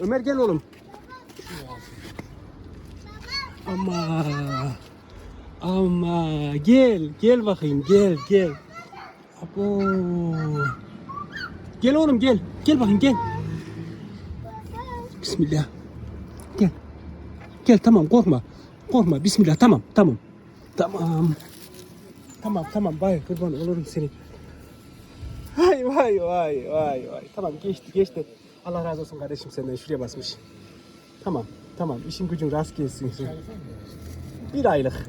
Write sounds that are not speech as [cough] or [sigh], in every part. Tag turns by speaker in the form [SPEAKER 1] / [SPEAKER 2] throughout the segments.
[SPEAKER 1] Ömer gel oğlum. Ama ama gel gel bakayım gel gel. Abo. Gel oğlum gel. Gel bakayım gel. Bismillah. Gel. Gel tamam korkma. Korkma. Bismillah tamam tamam. Tamam. Tamam tamam vay kurban olurum seni. Vay vay vay vay vay. Tamam geçti geçti. Allah razı olsun kardeşim senden şuraya basmış. Tamam tamam işin gücün rast gelsin. Bir aylık.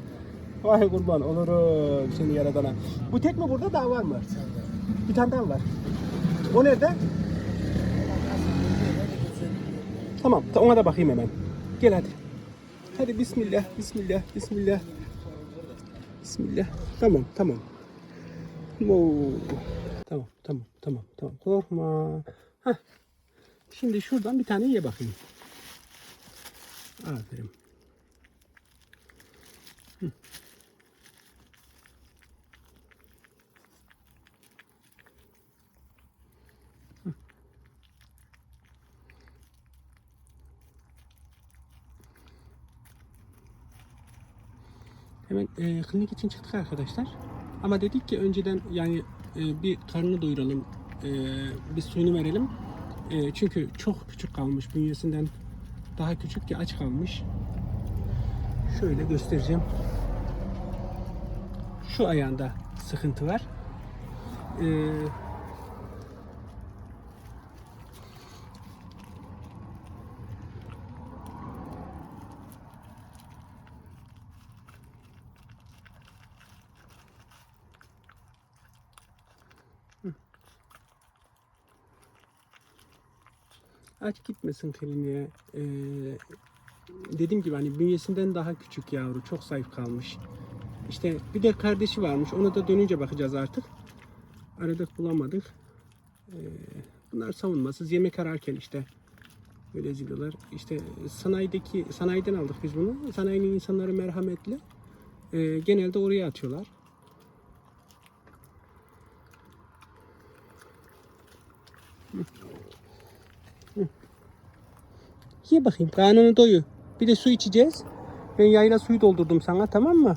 [SPEAKER 1] Vay kurban olurum seni yaradana. Bu tek mi burada daha var mı? Bir tane daha var. O nerede? Tamam ta- ona da bakayım hemen. Gel hadi. Hadi bismillah bismillah bismillah. Bismillah. Tamam tamam. Oo. Tamam tamam tamam tamam korkma. Heh. Şimdi şuradan bir tane ye bakayım. Aferin. Hemen e, klinik için çıktık arkadaşlar. Ama dedik ki önceden yani e, bir karnını doyuralım, e, bir suyunu verelim. E, çünkü çok küçük kalmış bünyesinden daha küçük ki aç kalmış. Şöyle göstereceğim. Şu ayağında sıkıntı var. E, aç gitmesin kliniğe. E, dediğim gibi hani bünyesinden daha küçük yavru. Çok zayıf kalmış. İşte bir de kardeşi varmış. Ona da dönünce bakacağız artık. Aradık bulamadık. Ee, bunlar savunmasız. Yemek ararken işte böyle eziliyorlar. İşte sanayideki sanayiden aldık biz bunu. Sanayinin insanları merhametli. Ee, genelde oraya atıyorlar. Ye bakayım karnını doyu. Bir de su içeceğiz. Ben yayla suyu doldurdum sana tamam mı?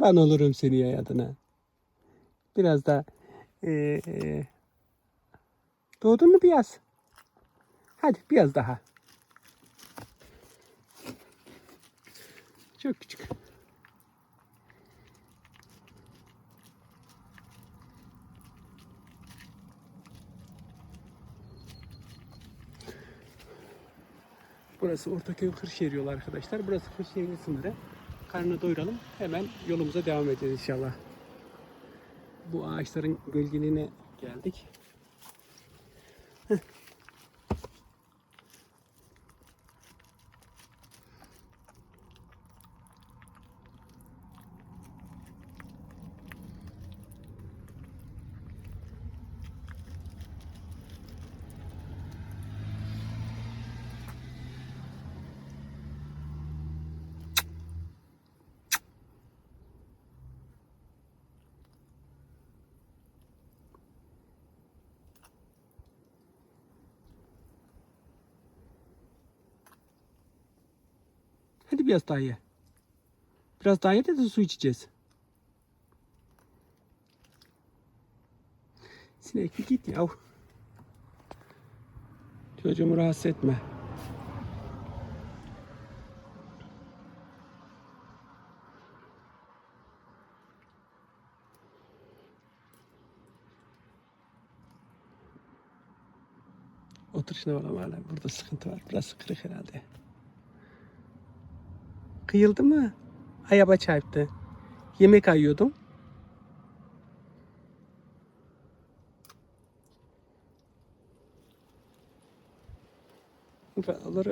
[SPEAKER 1] Kurban olurum seni ya adına. Biraz da eee doğdun mu biraz? Hadi biraz daha. Çok küçük. Burası Ortaköy Kırşehir yolu arkadaşlar. Burası Kırşehir'in sınırı. Karnını doyuralım. Hemen yolumuza devam edeceğiz inşallah. Bu ağaçların gölgeliğine geldik. Hadi biraz daha ye. Biraz daha ye de, de su içeceğiz. Sinek bir git yav. Çocuğumu rahatsız etme. Oturuşuna bak ama burada sıkıntı var. Burası kırık herhalde. Kıyıldı mı? Ayaba çarptı. Yemek ayıyordum. Olur.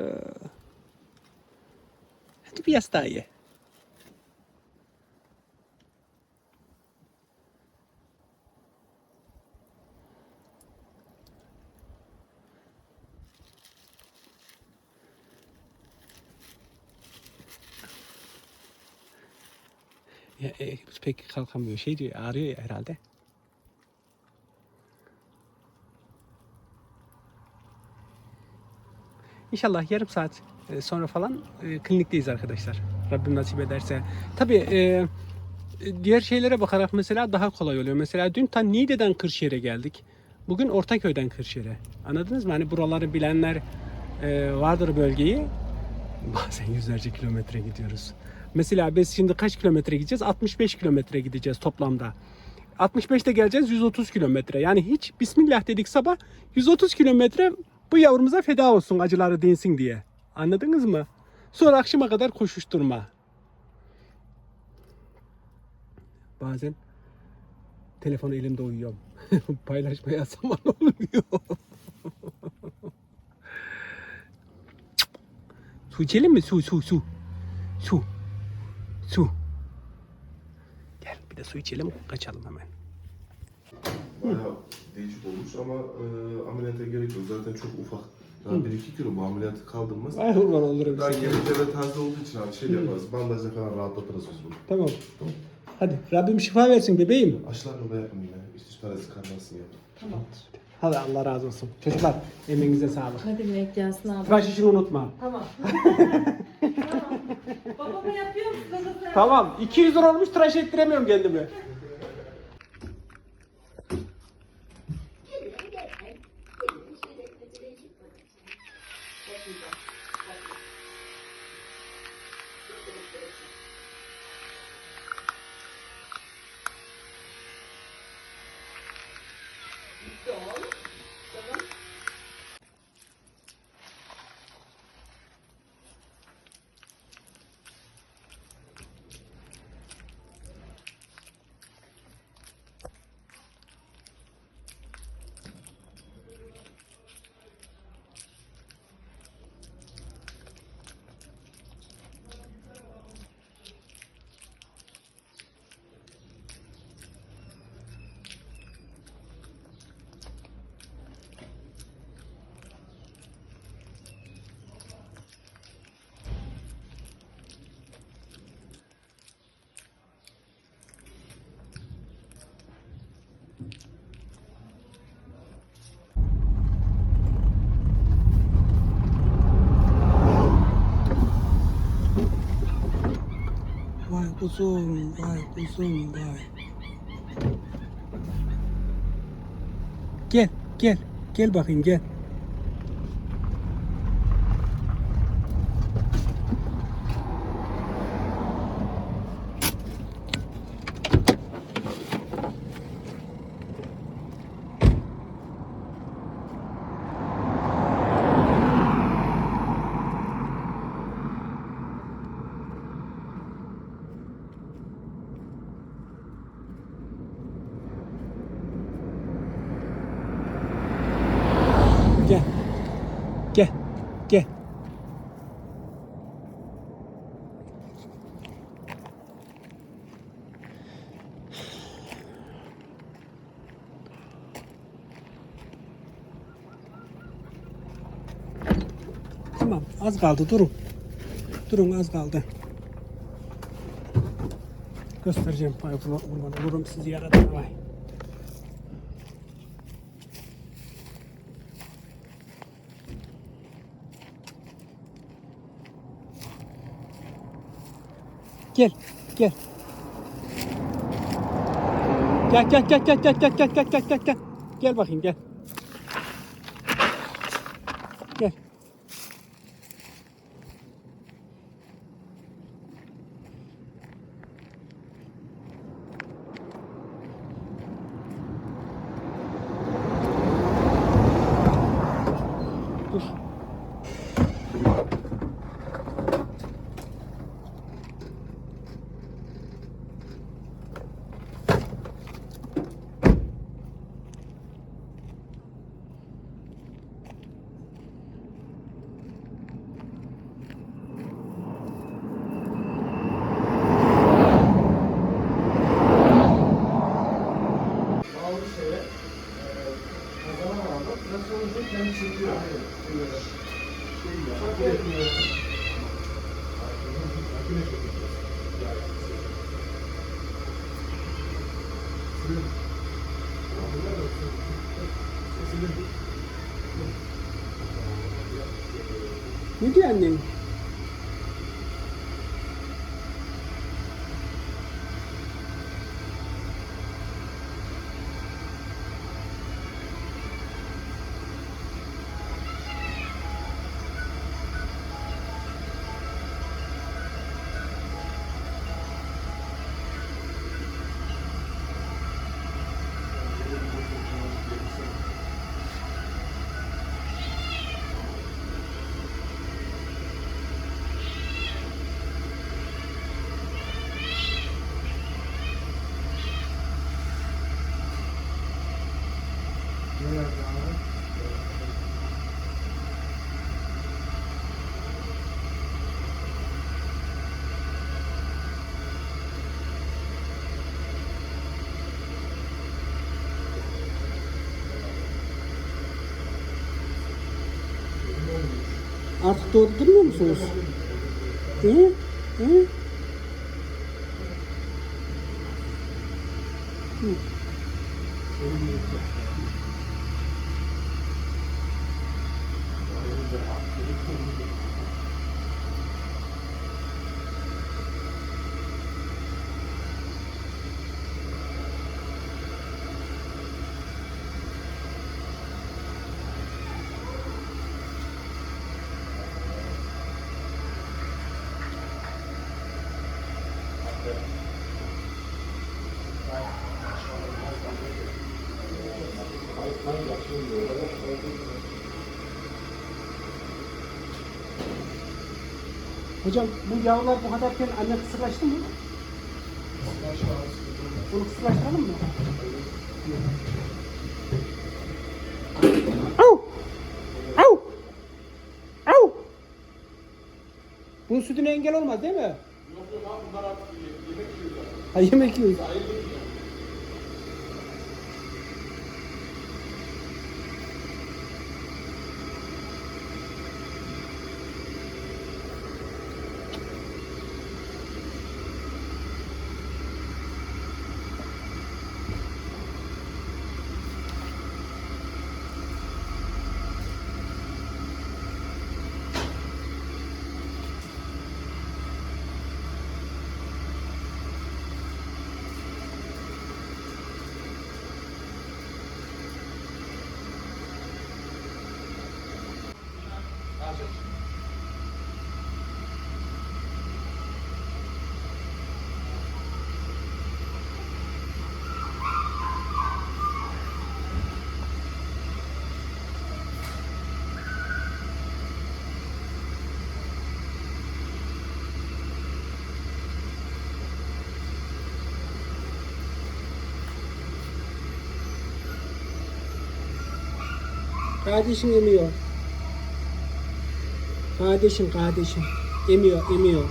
[SPEAKER 1] Hadi biraz daha ye. Ya, e, pek kalkamıyor. Şey diyor ağrıyor herhalde. İnşallah yarım saat e, sonra falan e, klinikteyiz arkadaşlar. Rabbim nasip ederse. Tabii e, diğer şeylere bakarak mesela daha kolay oluyor. Mesela dün ta Niğde'den Kırşehir'e geldik. Bugün Ortaköy'den Kırşehir'e. Anladınız mı? Hani buraları bilenler vardır bölgeyi. [laughs] Bazen yüzlerce kilometre gidiyoruz. Mesela biz şimdi kaç kilometre gideceğiz? 65 kilometre gideceğiz toplamda. 65'te geleceğiz 130 kilometre. Yani hiç Bismillah dedik sabah 130 kilometre bu yavrumuza feda olsun acıları dinsin diye. Anladınız mı? Sonra akşama kadar koşuşturma. Bazen telefonu elimde uyuyorum. [laughs] Paylaşmaya zaman olmuyor. su içelim mi? Su, su, su. Su. Su. Gel bir de su içelim kaçalım hemen.
[SPEAKER 2] Bayağı değişik olmuş ama e, ameliyata gerek yok. Zaten çok ufak. Daha 1-2 kilo bu ameliyatı kaldırmaz.
[SPEAKER 1] Ay kurban olurum
[SPEAKER 2] Daha
[SPEAKER 1] sana.
[SPEAKER 2] gelince de taze olduğu için abi şey yaparız. Bandajla falan rahatlatırız biz bunu.
[SPEAKER 1] Tamam. Hadi Rabbim şifa versin bebeğim.
[SPEAKER 2] Aşılarını da yapın yine. İşte parası kalmasın ya.
[SPEAKER 3] Tamamdır.
[SPEAKER 1] Hadi Allah razı olsun. Çocuklar emeğinize sağlık.
[SPEAKER 3] Hadi Melek gelsin abi.
[SPEAKER 1] Tıraş işini unutma.
[SPEAKER 3] Tamam. tamam. [laughs] Babama yapıyor musun? Babası
[SPEAKER 1] Tamam. 200 lira olmuş tıraş ettiremiyorum kendimi. uzun gayet uzun gayet. Gel gel gel bakayım gel. Tamam az kaldı durun. Durun az kaldı. Göstereceğim. Ay kurban olurum sizi yaradan vay. Gel, gel. Gel, gel, gel, gel, gel, gel, gel, gel, gel, gel, gel. Bakayım. Gel. Nasıl platformda kendi çekiyor. Hayır. Şey ya. Fark etmiyor. Makine çekiyor. Yani. Ne diyor annen? Artık doğru durmuyor musunuz? Hı? Hı. Hocam bu yavrular bu kadarken anne kısırlaştı mı? Bunu kısırlaştıralım mı? Au! Au! Au! Bunun sütüne engel olmaz değil mi? Yok yok abi bunlar artık yemek yiyorlar. Ha yemek yiyoruz. Kardeşim emiyor. Kardeşim kardeşim. Emiyor emiyor.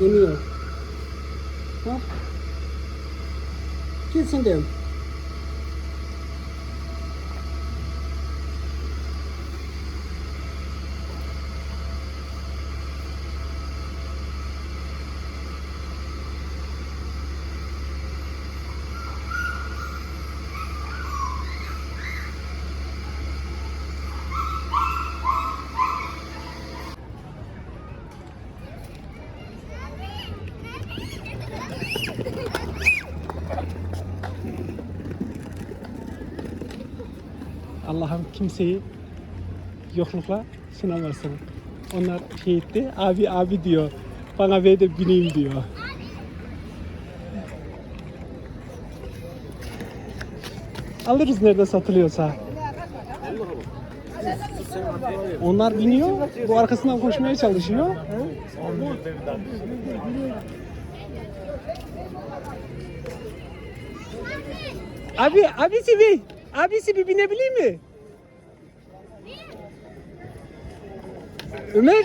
[SPEAKER 1] Emiyor. Hop. Gel sen Allah'ım kimseyi yoklukla sınamasın. Onlar şey etti, abi abi diyor. Bana ver de bineyim diyor. Alırız nerede satılıyorsa. Onlar biniyor, bu arkasından koşmaya çalışıyor. Abi, abisi bir, abisi bir binebilir mi? Ömer.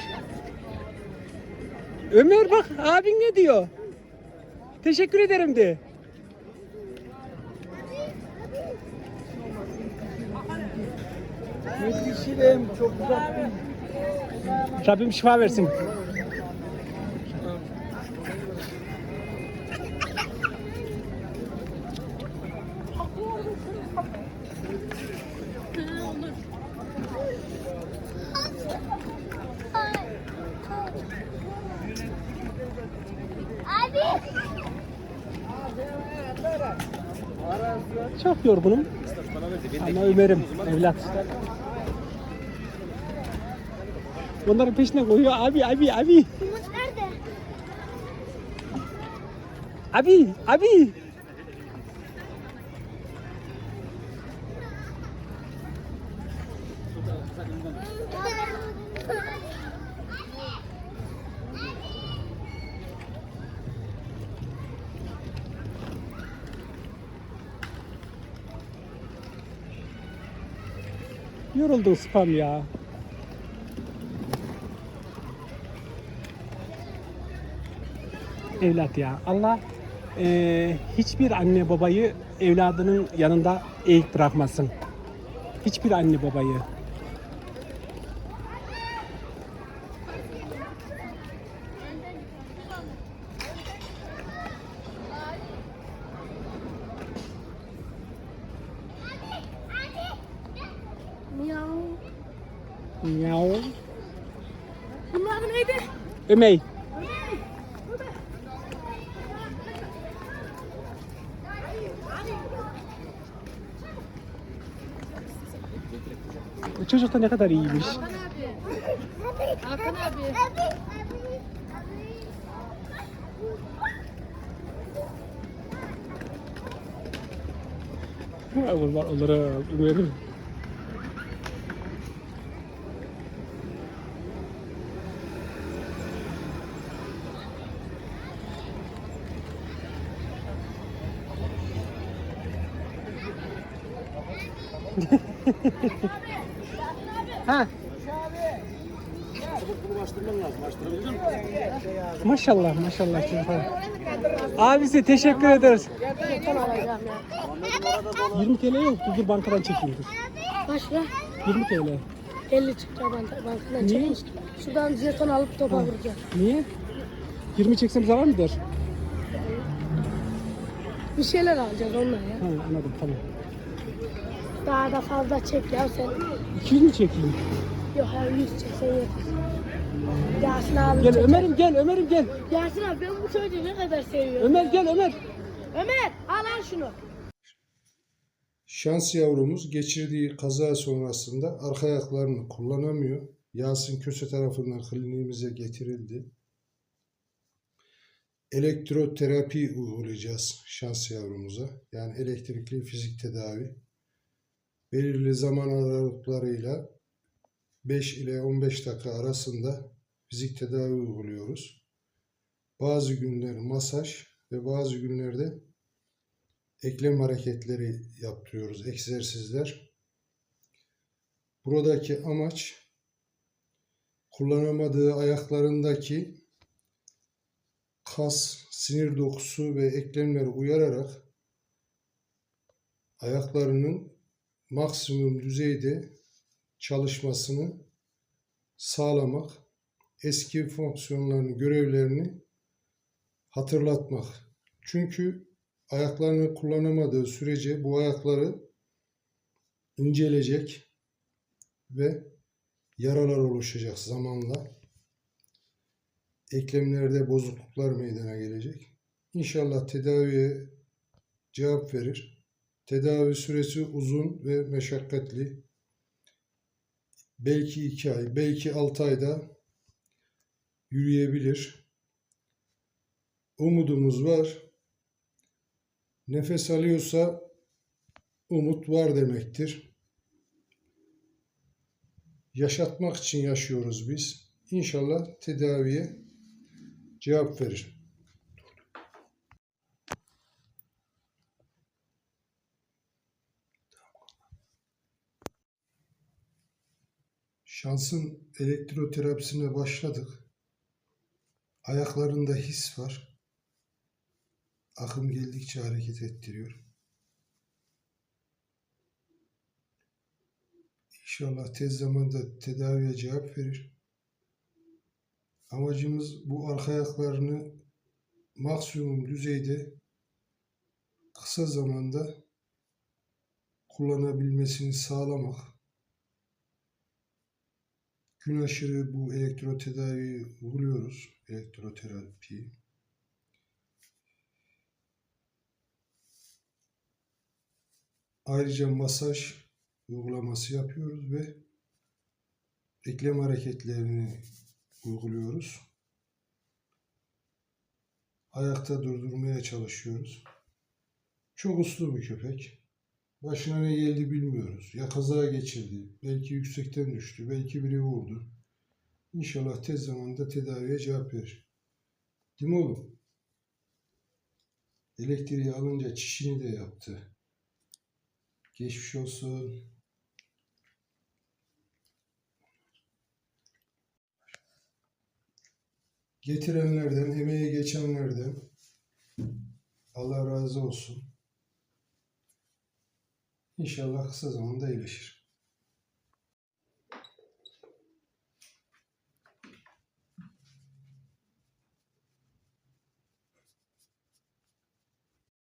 [SPEAKER 1] Ömer bak abin ne diyor? Teşekkür ederim de.
[SPEAKER 4] Yetişirim çok uzak.
[SPEAKER 1] Rabbim şifa versin. Çok yorgunum. Ama Ömer'im evlat. Onların peşine koyuyor abi abi abi.
[SPEAKER 5] Umut nerede?
[SPEAKER 1] Abi abi. Yoruldun spam ya. Evlat ya. Allah eee, hiçbir anne babayı evladının yanında eğik bırakmasın. Hiçbir anne babayı. Ömey. Bu çocuk da ne kadar iyiymiş.
[SPEAKER 5] Hakan abi.
[SPEAKER 1] Ha, Kurban olurum. Ömer'im. Maşallah maşallah çocuklar. Abisi teşekkür ederiz.
[SPEAKER 5] Jeton alacağım ya.
[SPEAKER 1] 20 TL yok. Dur bankadan.
[SPEAKER 5] Kaç lira?
[SPEAKER 1] 20 TL.
[SPEAKER 5] 50 çıkacak bank- bankadan
[SPEAKER 1] Niye?
[SPEAKER 5] çekmiş. Şuradan jeton alıp topa vuracağım.
[SPEAKER 1] Niye? 20 çeksem zarar mı der?
[SPEAKER 5] Bir şeyler alacağız onunla ya.
[SPEAKER 1] Ha, anladım tamam.
[SPEAKER 5] Daha da fazla çek ya sen.
[SPEAKER 1] 200 mü çekeyim?
[SPEAKER 5] Yok ya 100 çeksen yeter. Yasin abi
[SPEAKER 1] Gel. Ömer'im gel Ömer'im gel.
[SPEAKER 5] Yasin abi ben bu çocuğu ne kadar seviyorum.
[SPEAKER 1] Ömer gel Ömer.
[SPEAKER 5] Ömer al al şunu.
[SPEAKER 6] Şans yavrumuz geçirdiği kaza sonrasında arka ayaklarını kullanamıyor. Yasin Köse tarafından kliniğimize getirildi. Elektroterapi uygulayacağız şans yavrumuza. Yani elektrikli fizik tedavi. Belirli zaman aralıklarıyla 5 ile 15 dakika arasında fizik tedavi uyguluyoruz. Bazı günler masaj ve bazı günlerde eklem hareketleri yaptırıyoruz, egzersizler. Buradaki amaç kullanamadığı ayaklarındaki kas, sinir dokusu ve eklemleri uyararak ayaklarının maksimum düzeyde çalışmasını sağlamak, eski fonksiyonlarını, görevlerini hatırlatmak. Çünkü ayaklarını kullanamadığı sürece bu ayakları incelecek ve yaralar oluşacak zamanla. Eklemlerde bozukluklar meydana gelecek. İnşallah tedaviye cevap verir. Tedavi süresi uzun ve meşakkatli. Belki iki ay, belki altı ayda yürüyebilir. Umudumuz var. Nefes alıyorsa umut var demektir. Yaşatmak için yaşıyoruz biz. İnşallah tedaviye cevap verir. Şansın elektroterapisine başladık. Ayaklarında his var. Akım geldikçe hareket ettiriyor. İnşallah tez zamanda tedaviye cevap verir. Amacımız bu arka ayaklarını maksimum düzeyde kısa zamanda kullanabilmesini sağlamak. Gün aşırı bu elektrotedavi vuruyoruz. Elektroterapi. Ayrıca masaj uygulaması yapıyoruz ve eklem hareketlerini uyguluyoruz. Ayakta durdurmaya çalışıyoruz. Çok uslu bir köpek. Başına ne geldi bilmiyoruz. Ya kaza geçirdi, belki yüksekten düştü, belki biri vurdu. İnşallah tez zamanda tedaviye cevap verir. Değil mi oğlum? Elektriği alınca çişini de yaptı. Geçmiş olsun. Getirenlerden, emeği geçenlerden Allah razı olsun. İnşallah kısa zamanda iyileşir.